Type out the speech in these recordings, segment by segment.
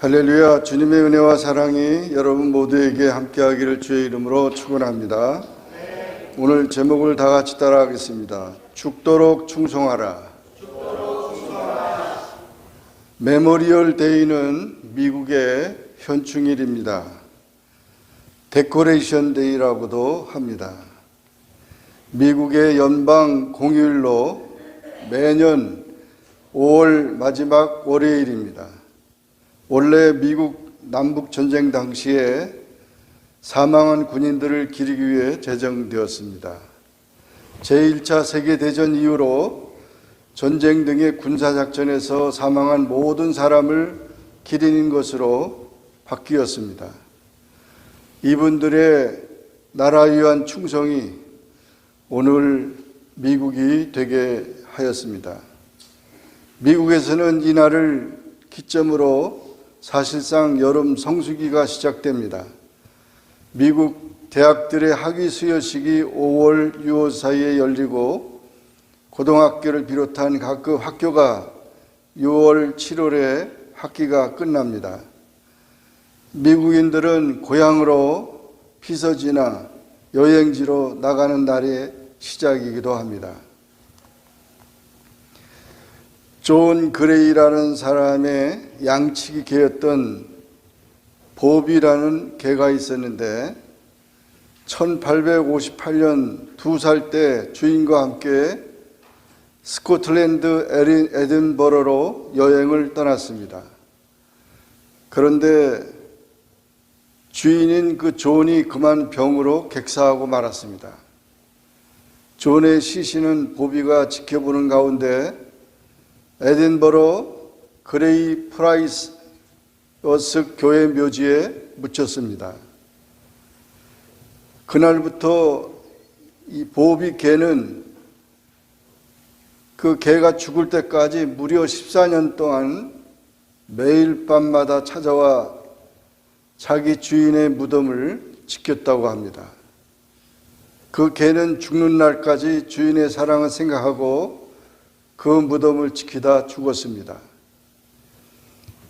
할렐루야 주님의 은혜와 사랑이 여러분 모두에게 함께하기를 주의 이름으로 축원합니다. 오늘 제목을 다 같이 따라하겠습니다. 죽도록 충성하라. 메모리얼 데이는 미국의 현충일입니다. 데코레이션 데이라고도 합니다. 미국의 연방 공휴일로 매년 5월 마지막 월요일입니다. 원래 미국 남북 전쟁 당시에 사망한 군인들을 기리기 위해 제정되었습니다. 제1차 세계대전 이후로 전쟁 등의 군사작전에서 사망한 모든 사람을 기리는 것으로 바뀌었습니다. 이분들의 나라 위한 충성이 오늘 미국이 되게 하였습니다. 미국에서는 이날을 기점으로 사실상 여름 성수기가 시작됩니다. 미국 대학들의 학위 수여식이 5월, 6월 사이에 열리고 고등학교를 비롯한 각급 학교가 6월, 7월에 학기가 끝납니다. 미국인들은 고향으로 피서지나 여행지로 나가는 날의 시작이기도 합니다. 존 그레이라는 사람의 양치기 개였던 보비라는 개가 있었는데 1858년 두 살 때 주인과 함께 스코틀랜드 에린 에든버러로 여행을 떠났습니다. 그런데 주인인 그 존이 그만 병으로 객사하고 말았습니다. 존의 시신은 보비가 지켜보는 가운데 에딘버러 그레이 프라이스 어스 교회 묘지에 묻혔습니다. 그날부터 이 보비 개는 그 개가 죽을 때까지 무려 14년 동안 매일 밤마다 찾아와 자기 주인의 무덤을 지켰다고 합니다. 그 개는 죽는 날까지 주인의 사랑을 생각하고 그 무덤을 지키다 죽었습니다.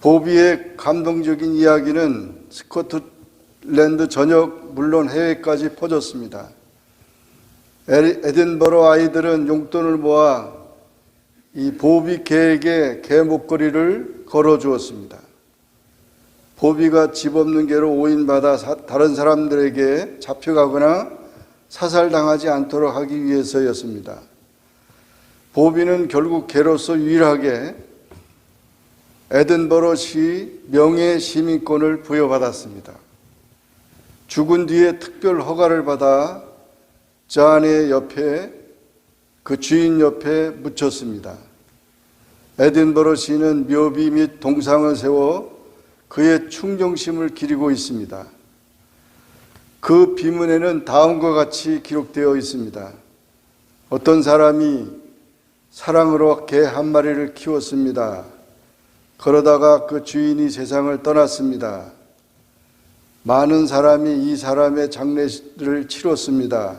보비의 감동적인 이야기는 스코틀랜드 전역 물론 해외까지 퍼졌습니다. 에딘버러 아이들은 용돈을 모아 이 보비 개에게 개 목걸이를 걸어 주었습니다. 보비가 집 없는 개로 오인받아 다른 사람들에게 잡혀가거나 사살당하지 않도록 하기 위해서였습니다. 보비는 결국 개로서 유일하게 에든버러 시 명예 시민권을 부여받았습니다. 죽은 뒤에 특별 허가를 받아 자안의 옆에 그 주인 옆에 묻혔습니다. 에든버러 시는 묘비 및 동상을 세워 그의 충정심을 기리고 있습니다. 그 비문에는 다음과 같이 기록되어 있습니다. 어떤 사람이 사랑으로 개 한 마리를 키웠습니다. 그러다가 그 주인이 세상을 떠났습니다. 많은 사람이 이 사람의 장례를 치렀습니다.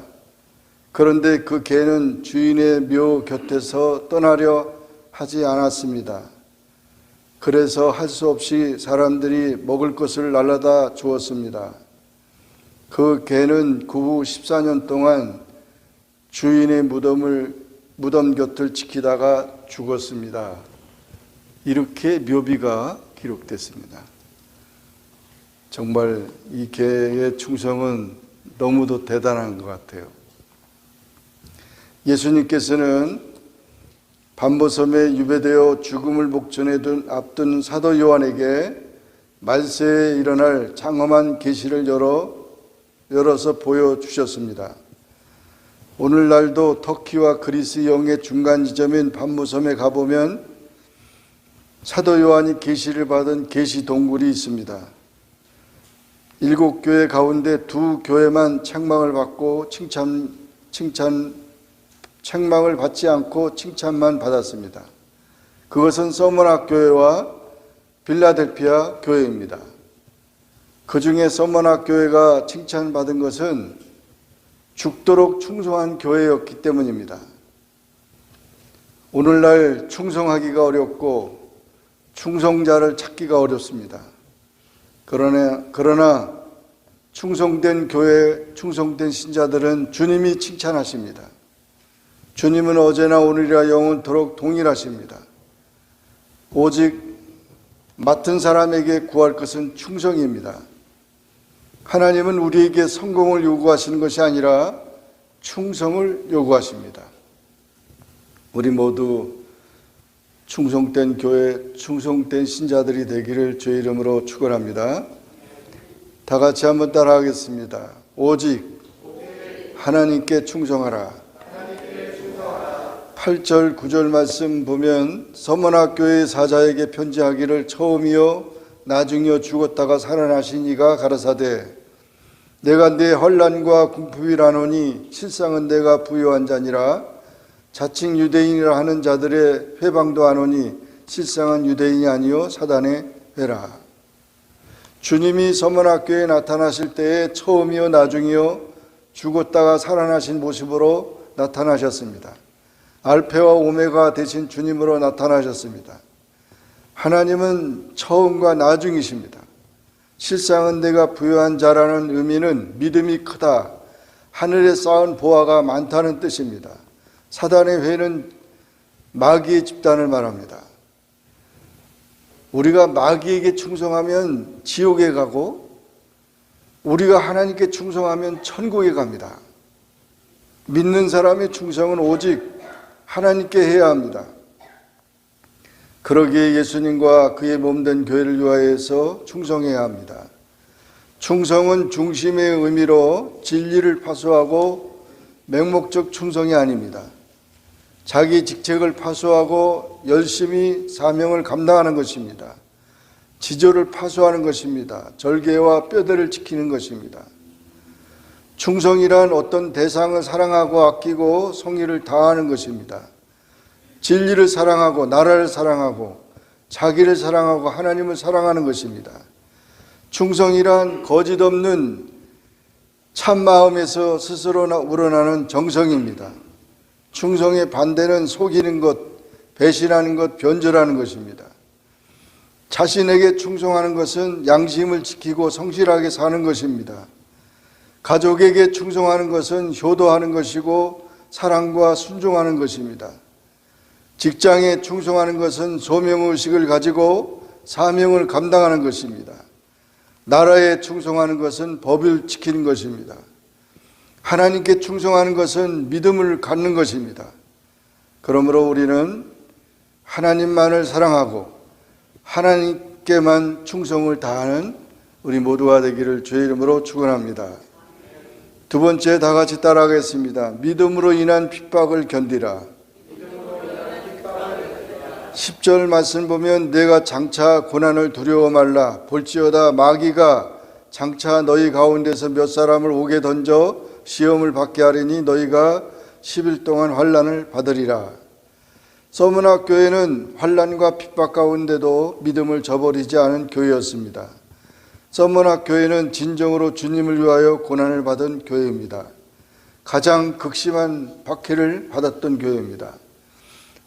그런데 그 개는 주인의 묘 곁에서 떠나려 하지 않았습니다. 그래서 할 수 없이 사람들이 먹을 것을 날라다 주었습니다. 그 개는 그 후 14년 동안 주인의 무덤을 무덤 곁을 지키다가 죽었습니다. 이렇게 묘비가 기록됐습니다. 정말 이 개의 충성은 너무도 대단한 것 같아요. 예수님께서는 반보섬에 유배되어 죽음을 목전에 둔 앞둔 사도 요한에게 말세에 일어날 장엄한 계시를 열어 열어서 보여 주셨습니다. 오늘날도 터키와 그리스 영의 중간 지점인 반무섬에 가보면 사도 요한이 계시를 받은 계시 동굴이 있습니다. 일곱 교회 가운데 두 교회만 책망을 받고 칭찬 칭찬 책망을 받지 않고 칭찬만 받았습니다. 그것은 서머낙 교회와 빌라델피아 교회입니다. 그 중에 서머낙 교회가 칭찬받은 것은 죽도록 충성한 교회였기 때문입니다. 오늘날 충성하기가 어렵고 충성자를 찾기가 어렵습니다. 그러나, 그러나 충성된 교회, 충성된 신자들은 주님이 칭찬하십니다. 주님은 어제나 오늘이라 영원토록 동일하십니다. 오직 맡은 사람에게 구할 것은 충성입니다. 하나님은 우리에게 성공을 요구하시는 것이 아니라 충성을 요구하십니다. 우리 모두 충성된 교회, 충성된 신자들이 되기를 주의 이름으로 축원합니다. 다 같이 한번 따라하겠습니다. 오직 하나님께 충성하라. 8절, 9절 말씀 보면 서문학교의 사자에게 편지하기를 처음이요 나중이요 죽었다가 살아나신 이가 가라사대 내가 내 혼란과 궁핍이라노니 실상은 내가 부유한 자니라 자칭 유대인이라 하는 자들의 회방도 하노니 실상은 유대인이 아니요 사단의 회라 주님이 서문학교에 나타나실 때에 처음이요 나중이요 죽었다가 살아나신 모습으로 나타나셨습니다. 알페와 오메가 되신 주님으로 나타나셨습니다. 하나님은 처음과 나중이십니다. 실상은 내가 부유한 자라는 의미는 믿음이 크다. 하늘에 쌓은 보화가 많다는 뜻입니다. 사단의 회는 마귀의 집단을 말합니다. 우리가 마귀에게 충성하면 지옥에 가고 우리가 하나님께 충성하면 천국에 갑니다. 믿는 사람의 충성은 오직 하나님께 해야 합니다. 그러기에 예수님과 그의 몸된 교회를 위하여서 충성해야 합니다. 충성은 중심의 의미로 진리를 파수하고 맹목적 충성이 아닙니다. 자기 직책을 파수하고 열심히 사명을 감당하는 것입니다. 지조를 파수하는 것입니다. 절개와 뼈대를 지키는 것입니다. 충성이란 어떤 대상을 사랑하고 아끼고 성의를 다하는 것입니다. 진리를 사랑하고 나라를 사랑하고 자기를 사랑하고 하나님을 사랑하는 것입니다. 충성이란 거짓 없는 참 마음에서 스스로 우러나는 정성입니다. 충성의 반대는 속이는 것, 배신하는 것, 변절하는 것입니다. 자신에게 충성하는 것은 양심을 지키고 성실하게 사는 것입니다. 가족에게 충성하는 것은 효도하는 것이고 사랑과 순종하는 것입니다. 직장에 충성하는 것은 소명의식을 가지고 사명을 감당하는 것입니다. 나라에 충성하는 것은 법을 지키는 것입니다. 하나님께 충성하는 것은 믿음을 갖는 것입니다. 그러므로 우리는 하나님만을 사랑하고 하나님께만 충성을 다하는 우리 모두가 되기를 주의 이름으로 축원합니다. 두 번째 다 같이 따라하겠습니다. 믿음으로 인한 핍박을 견디라. 10절 말씀 보면 내가 장차 고난을 두려워 말라 볼지어다 마귀가 장차 너희 가운데서 몇 사람을 오게 던져 시험을 받게 하리니 너희가 10일 동안 환란을 받으리라. 서문학 교회는 환란과 핍박 가운데도 믿음을 저버리지 않은 교회였습니다. 서문학 교회는 진정으로 주님을 위하여 고난을 받은 교회입니다. 가장 극심한 박해를 받았던 교회입니다.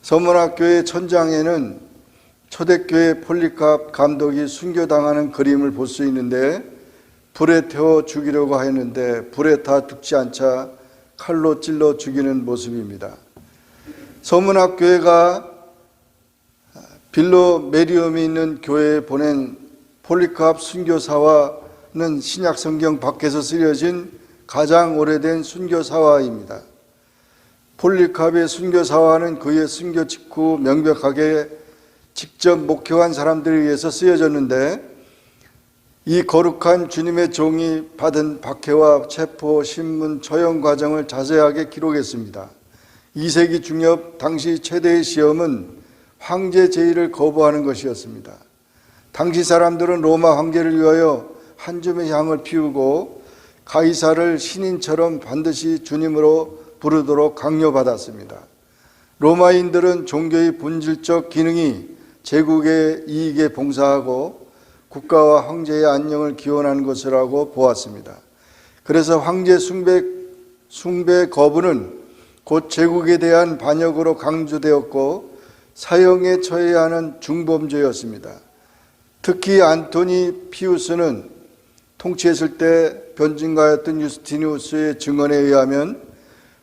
서문학교의 천장에는 초대교회 폴리캅 감독이 순교당하는 그림을 볼 수 있는데 불에 태워 죽이려고 했는데 불에 다 죽지 않자 칼로 찔러 죽이는 모습입니다. 서문학교회가 빌로 메리움이 있는 교회에 보낸 폴리캅 순교사화는 신약 성경 밖에서 쓰여진 가장 오래된 순교사화입니다. 폴리캅의 순교사화는 그의 순교 직후 명백하게 직접 목회한 사람들에 의해서 쓰여졌는데 이 거룩한 주님의 종이 받은 박해와 체포, 신문, 처형 과정을 자세하게 기록했습니다. 2세기 중엽 당시 최대의 시험은 황제 제의를 거부하는 것이었습니다. 당시 사람들은 로마 황제를 위하여 한 줌의 향을 피우고 가이사를 신인처럼 반드시 주님으로 부르도록 강요받았습니다. 로마인들은 종교의 본질적 기능이 제국의 이익에 봉사하고 국가와 황제의 안녕을 기원하는 것이라고 보았습니다. 그래서 황제 숭배, 숭배 거부는 곧 제국에 대한 반역으로 강조되었고 사형에 처해야 하는 중범죄였습니다. 특히 안토니 피우스는 통치했을 때 변증가였던 유스티니우스의 증언에 의하면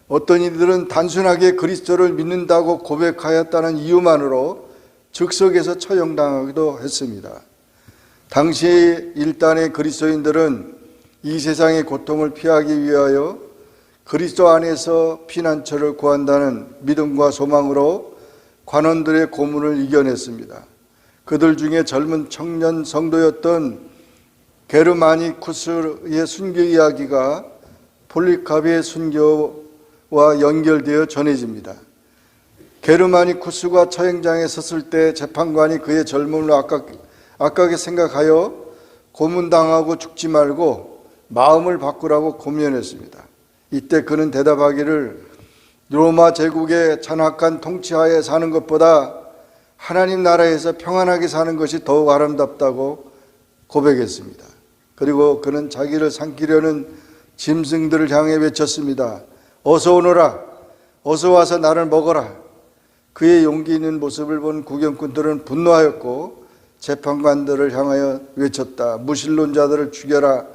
어떤 이들은 단순하게 그리스도를 믿는다고 고백하였다는 이유만으로 즉석에서 처형당하기도 했습니다. 당시 일단의 그리스도인들은 이 세상의 고통을 피하기 위하여 그리스도 안에서 피난처를 구한다는 믿음과 소망으로 관원들의 고문을 이겨냈습니다. 그들 중에 젊은 청년 성도였던 게르마니쿠스의 순교 이야기가 폴리카비의 순교 와 연결되어 전해집니다. 게르마니쿠스가 처형장에 섰을 때 재판관이 그의 젊음을 아깝, 아깝게 생각하여 고문당하고 죽지 말고 마음을 바꾸라고 고면했습니다. 이때 그는 대답하기를 로마 제국의 잔악한 통치하에 사는 것보다 하나님 나라에서 평안하게 사는 것이 더욱 아름답다고 고백했습니다. 그리고 그는 자기를 삼키려는 짐승들을 향해 외쳤습니다. 어서 오너라. 어서 와서 나를 먹어라. 그의 용기 있는 모습을 본 구경꾼들은 분노하였고 재판관들을 향하여 외쳤다. 무신론자들을 죽여라.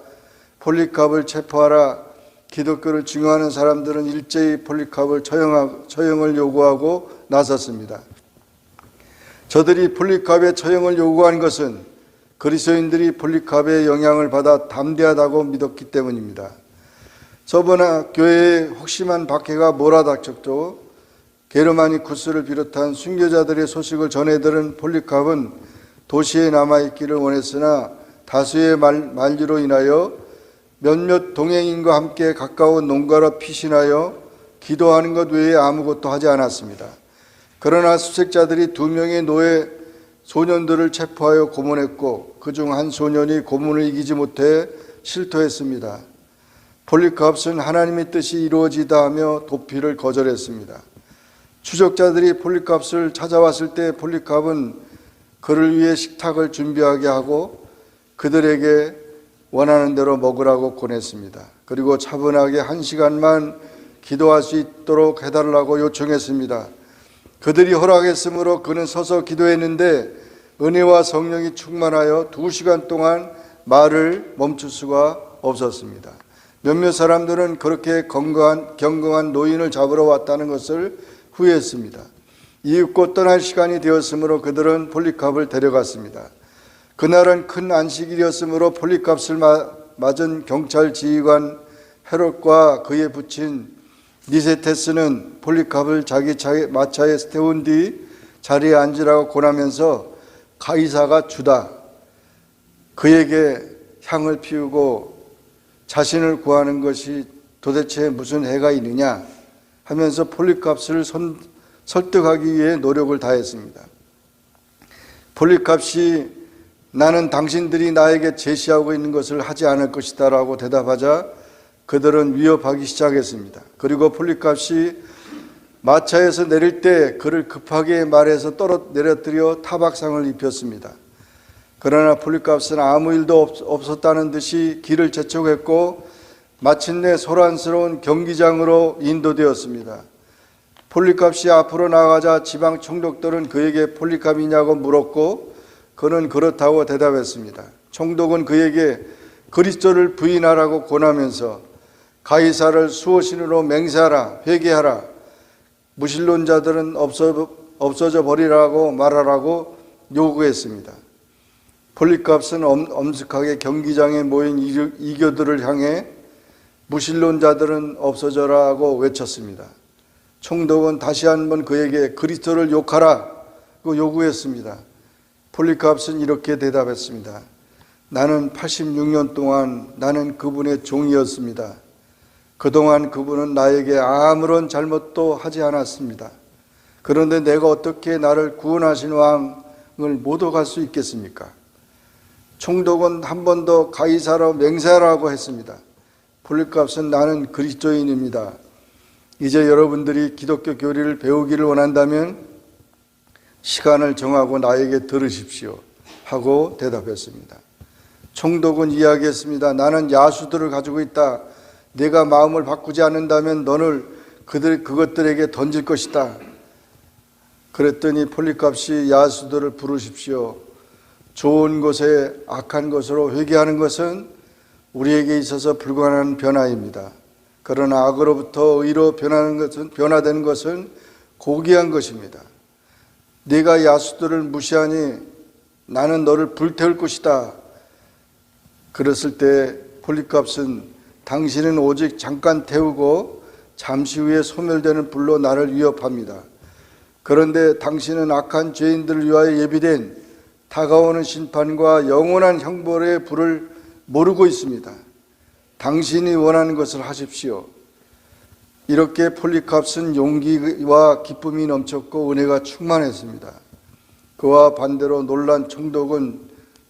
폴리캅을 체포하라. 기독교를 증오하는 사람들은 일제히 폴리캅을 처형을 요구하고 나섰습니다. 저들이 폴리캅의 처형을 요구한 것은 그리스도인들이 폴리캅의 영향을 받아 담대하다고 믿었기 때문입니다. 저번에 교회에 혹심한 박해가 몰아닥쳤도 게르마니쿠스를 비롯한 순교자들의 소식을 전해 들은 폴리캅은 도시에 남아 있기를 원했으나 다수의 말, 만류로 인하여 몇몇 동행인과 함께 가까운 농가로 피신하여 기도하는 것 외에 아무것도 하지 않았습니다. 그러나 수색자들이 두 명의 노예 소년들을 체포하여 고문했고 그 중 한 소년이 고문을 이기지 못해 실토했습니다. 폴리캅은 하나님의 뜻이 이루어지다 하며 도피를 거절했습니다. 추적자들이 폴리캅을 찾아왔을 때 폴리캅은 그를 위해 식탁을 준비하게 하고 그들에게 원하는 대로 먹으라고 권했습니다. 그리고 차분하게 한 시간만 기도할 수 있도록 해달라고 요청했습니다. 그들이 허락했으므로 그는 서서 기도했는데 은혜와 성령이 충만하여 두 시간 동안 말을 멈출 수가 없었습니다. 몇몇 사람들은 그렇게 건강한, 경건한 노인을 잡으러 왔다는 것을 후회했습니다. 이윽고 떠날 시간이 되었으므로 그들은 폴리캅을 데려갔습니다. 그날은 큰 안식일이었으므로 폴리캅을 맞은 경찰 지휘관 헤롯과 그의 부친 니세테스는 폴리캅을 자기 차에, 마차에 태운 뒤 자리에 앉으라고 권하면서 가이사가 주다 그에게 향을 피우고 자신을 구하는 것이 도대체 무슨 해가 있느냐 하면서 폴리캅을 선, 설득하기 위해 노력을 다했습니다. 폴리캅이 나는 당신들이 나에게 제시하고 있는 것을 하지 않을 것이다 라고 대답하자 그들은 위협하기 시작했습니다. 그리고 폴리캅이 마차에서 내릴 때 그를 급하게 말해서 떨어 내려뜨려 타박상을 입혔습니다. 그러나 폴리캅은 아무 일도 없, 었다는 듯이 길을 재촉했고 마침내 소란스러운 경기장으로 인도되었습니다. 폴리캅이 앞으로 나가자 지방 총독들은 그에게 폴리캅이냐고 물었고 그는 그렇다고 대답했습니다. 총독은 그에게 그리스도를 부인하라고 권하면서 가이사를 수호신으로 맹세하라 회개하라 무신론자들은 없어, 없어져 버리라고 말하라고 요구했습니다. 폴리캅은 엄숙하게 경기장에 모인 이교들을 향해 무신론자들은 없어져라고 외쳤습니다. 총독은 다시 한번 그에게 그리스도를 욕하라고 요구했습니다. 폴리캅은 이렇게 대답했습니다. 나는 86년 동안 나는 그분의 종이었습니다. 그동안 그분은 나에게 아무런 잘못도 하지 않았습니다. 그런데 내가 어떻게 나를 구원하신 왕을 못 오갈 수 있겠습니까? 총독은 한 번 더 가이사로 맹세하라고 했습니다. 폴리캅은 나는 그리스도인입니다. 이제 여러분들이 기독교 교리를 배우기를 원한다면 시간을 정하고 나에게 들으십시오. 하고 대답했습니다. 총독은 이야기했습니다. 나는 야수들을 가지고 있다. 내가 마음을 바꾸지 않는다면 너를 그들 그것들에게 던질 것이다. 그랬더니 폴리캅이 야수들을 부르십시오. 좋은 것에 악한 것으로 회개하는 것은 우리에게 있어서 불가능한 변화입니다. 그러나 악으로부터 의로 변하는 것은 변화되는 것은 고귀한 것입니다. 네가 야수들을 무시하니 나는 너를 불태울 것이다. 그랬을 때 폴리캅은 당신은 오직 잠깐 태우고 잠시 후에 소멸되는 불로 나를 위협합니다. 그런데 당신은 악한 죄인들을 위하여 예비된 다가오는 심판과 영원한 형벌의 불을 모르고 있습니다. 당신이 원하는 것을 하십시오. 이렇게 폴리캅은 용기와 기쁨이 넘쳤고 은혜가 충만했습니다. 그와 반대로 놀란 총독은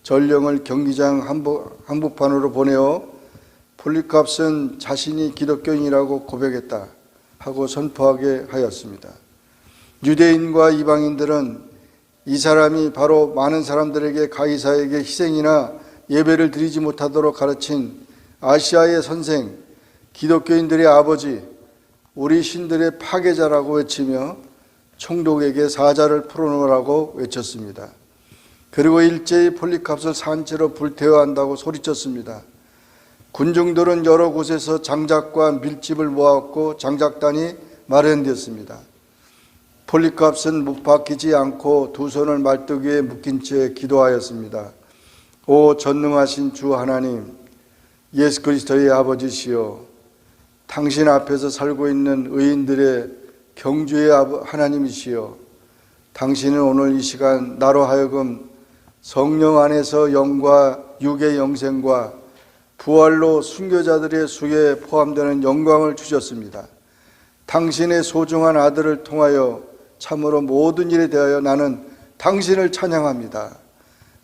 전령을 경기장 한복, 한복 판으로 보내어 폴리캅은 자신이 기독교인이라고 고백했다 하고 선포하게 하였습니다. 유대인과 이방인들은 이 사람이 바로 많은 사람들에게 가이사에게 희생이나 예배를 드리지 못하도록 가르친 아시아의 선생, 기독교인들의 아버지, 우리 신들의 파괴자라고 외치며 총독에게 사자를 풀어놓으라고 외쳤습니다. 그리고 일제히 폴리캅을 산채로 불태워야 한다고 소리쳤습니다. 군중들은 여러 곳에서 장작과 밀집을 모았고 장작단이 마련되었습니다. 폴리캅은 못 박히지 않고 두 손을 말뚝 위에 묶인 채 기도하였습니다. 오 전능하신 주 하나님, 예수 그리스도의 아버지시여, 당신 앞에서 살고 있는 의인들의 경주의 하나님이시여, 당신은 오늘 이 시간 나로 하여금 성령 안에서 영과 육의 영생과 부활로 순교자들의 수에 포함되는 영광을 주셨습니다. 당신의 소중한 아들을 통하여 참으로 모든 일에 대하여 나는 당신을 찬양합니다.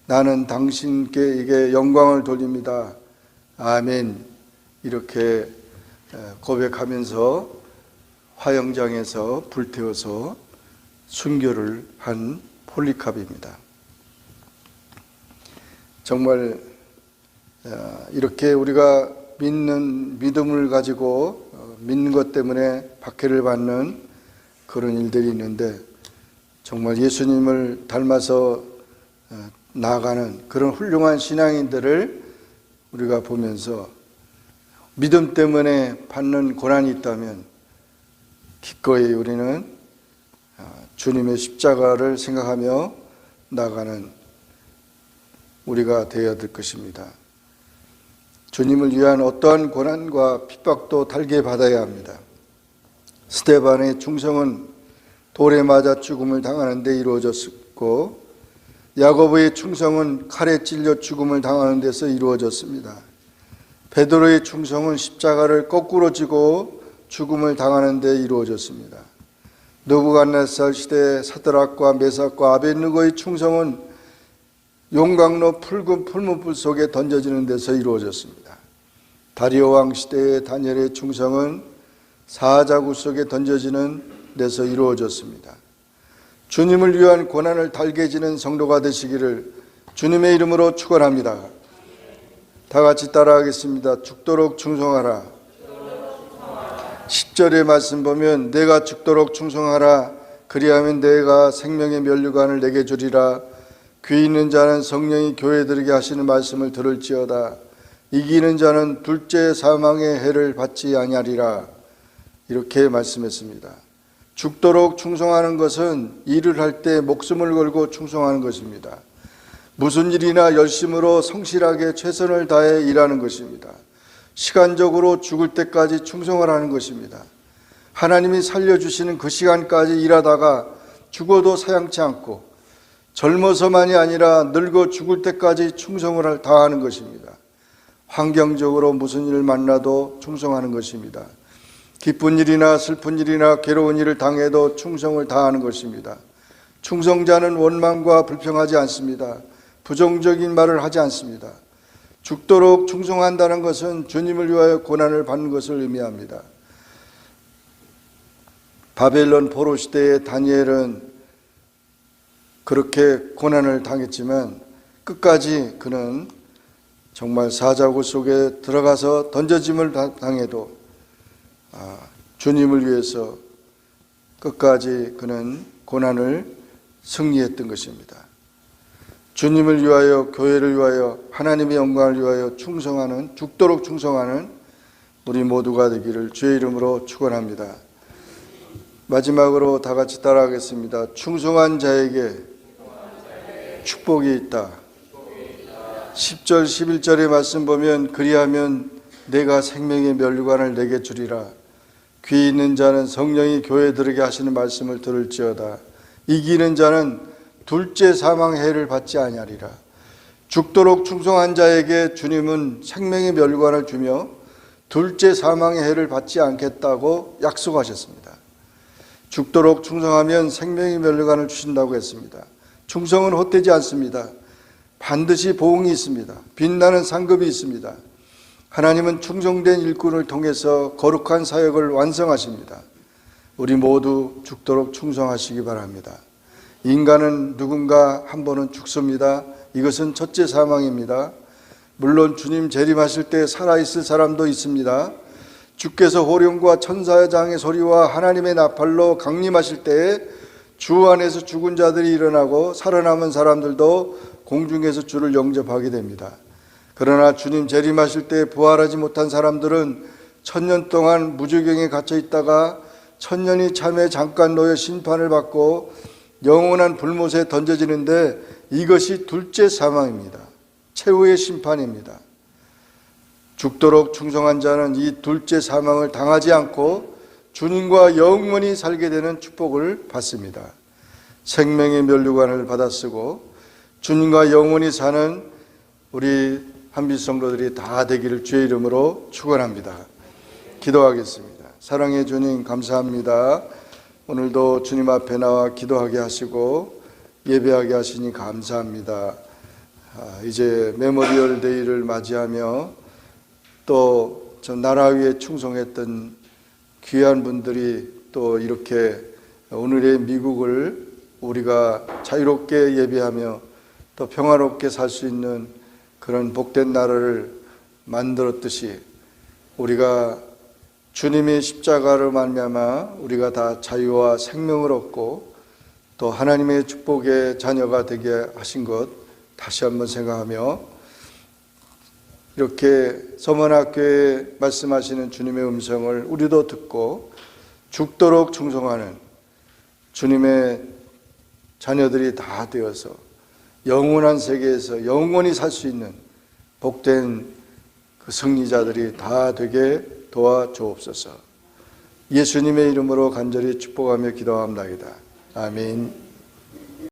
나는 당신께 이게 영광을 돌립니다. 아멘. 이렇게 고백하면서 화영장에서 불태워서 순교를 한 폴리캅입니다. 정말 이렇게 우리가 믿는 믿음을 가지고 어, 믿는 것 때문에 박해를 받는 그런 일들이 있는데 정말 예수님을 닮아서 어, 나아가는 그런 훌륭한 신앙인들을 우리가 보면서 믿음 때문에 받는 고난이 있다면 기꺼이 우리는 어, 주님의 십자가를 생각하며 나가는 우리가 되어야 될 것입니다. 주님을 위한 어떠한 고난과 핍박도 달게 받아야 합니다. 스테반의 충성은 돌에 맞아 죽음을 당하는 데 이루어졌고 야고보의 충성은 칼에 찔려 죽음을 당하는 데서 이루어졌습니다. 베드로의 충성은 십자가를 거꾸로 지고 죽음을 당하는 데 이루어졌습니다. 느부갓네살 시대 사드락과 메삭과 아벤누고의 충성은 용광로 붉은 풀문불 속에 던져지는 데서 이루어졌습니다. 다리오 왕 시대의 다니엘의 충성은 사자구 속에 던져지는 데서 이루어졌습니다. 주님을 위한 고난을 달게 지는 성도가 되시기를 주님의 이름으로 축원합니다. 다 같이 따라하겠습니다. 죽도록 충성하라. 10절의 말씀 보면 내가 죽도록 충성하라 그리하면 내가 생명의 면류관을 내게 주리라 귀 있는 자는 성령이 교회들에게 하시는 말씀을 들을지어다 이기는 자는 둘째 사망의 해를 받지 아니하리라 이렇게 말씀했습니다. 죽도록 충성하는 것은 일을 할 때 목숨을 걸고 충성하는 것입니다. 무슨 일이나 열심으로 성실하게 최선을 다해 일하는 것입니다. 시간적으로 죽을 때까지 충성을 하는 것입니다. 하나님이 살려주시는 그 시간까지 일하다가 죽어도 사양치 않고 젊어서만이 아니라 늙어 죽을 때까지 충성을 다하는 것입니다. 환경적으로 무슨 일을 만나도 충성하는 것입니다. 기쁜 일이나 슬픈 일이나 괴로운 일을 당해도 충성을 다하는 것입니다. 충성자는 원망과 불평하지 않습니다. 부정적인 말을 하지 않습니다. 죽도록 충성한다는 것은 주님을 위하여 고난을 받는 것을 의미합니다. 바벨론 포로 시대의 다니엘은 그렇게 고난을 당했지만 끝까지 그는 정말 사자구 속에 들어가서 던져짐을 당해도 아, 주님을 위해서 끝까지 그는 고난을 승리했던 것입니다. 주님을 위하여 교회를 위하여 하나님의 영광을 위하여 충성하는 죽도록 충성하는 우리 모두가 되기를 주의 이름으로 축원합니다. 마지막으로 다 같이 따라하겠습니다. 충성한 자에게 축복이 있다. 10절 11절의 말씀 보면 그리하면 내가 생명의 멸류관을 내게 주리라. 귀 있는 자는 성령이 교회 들에게 하시는 말씀을 들을지어다. 이기는 자는 둘째 사망의 해를 받지 아니하리라. 죽도록 충성한 자에게 주님은 생명의 멸관을 주며 둘째 사망의 해를 받지 않겠다고 약속하셨습니다. 죽도록 충성하면 생명의 멸관을 주신다고 했습니다. 충성은 헛되지 않습니다. 반드시 보응이 있습니다. 빛나는 상급이 있습니다. 하나님은 충성된 일꾼을 통해서 거룩한 사역을 완성하십니다. 우리 모두 죽도록 충성하시기 바랍니다. 인간은 누군가 한 번은 죽습니다. 이것은 첫째 사망입니다. 물론 주님 재림하실 때 살아있을 사람도 있습니다. 주께서 호령과 천사장의 소리와 하나님의 나팔로 강림하실 때에 주 안에서 죽은 자들이 일어나고 살아남은 사람들도 공중에서 주를 영접하게 됩니다. 그러나 주님 재림하실 때 부활하지 못한 사람들은 천년 동안 무주경에 갇혀 있다가 천년이 참에 잠깐 놓여 심판을 받고 영원한 불못에 던져지는데 이것이 둘째 사망입니다. 최후의 심판입니다. 죽도록 충성한 자는 이 둘째 사망을 당하지 않고 주님과 영원히 살게 되는 축복을 받습니다. 생명의 면류관을 받아 쓰고 주님과 영원히 사는 우리 한빛 성도들이 다 되기를 주의 이름으로 축원합니다. 기도하겠습니다. 사랑의 주님 감사합니다. 오늘도 주님 앞에 나와 기도하게 하시고 예배하게 하시니 감사합니다. 아, 이제 메모리얼 데이를 맞이하며 또 저 나라 위에 충성했던 귀한 분들이 또 이렇게 오늘의 미국을 우리가 자유롭게 예배하며 또 평화롭게 살 수 있는 그런 복된 나라를 만들었듯이 우리가 주님의 십자가를 말미암아 우리가 다 자유와 생명을 얻고 또 하나님의 축복의 자녀가 되게 하신 것 다시 한번 생각하며 이렇게 서문학교에 말씀하시는 주님의 음성을 우리도 듣고 죽도록 충성하는 주님의 자녀들이 다 되어서 영원한 세계에서 영원히 살 수 있는 복된 그 승리자들이 다 되게 도와 주옵소서. 예수님의 이름으로 간절히 축복하며 기도합니다. 아멘.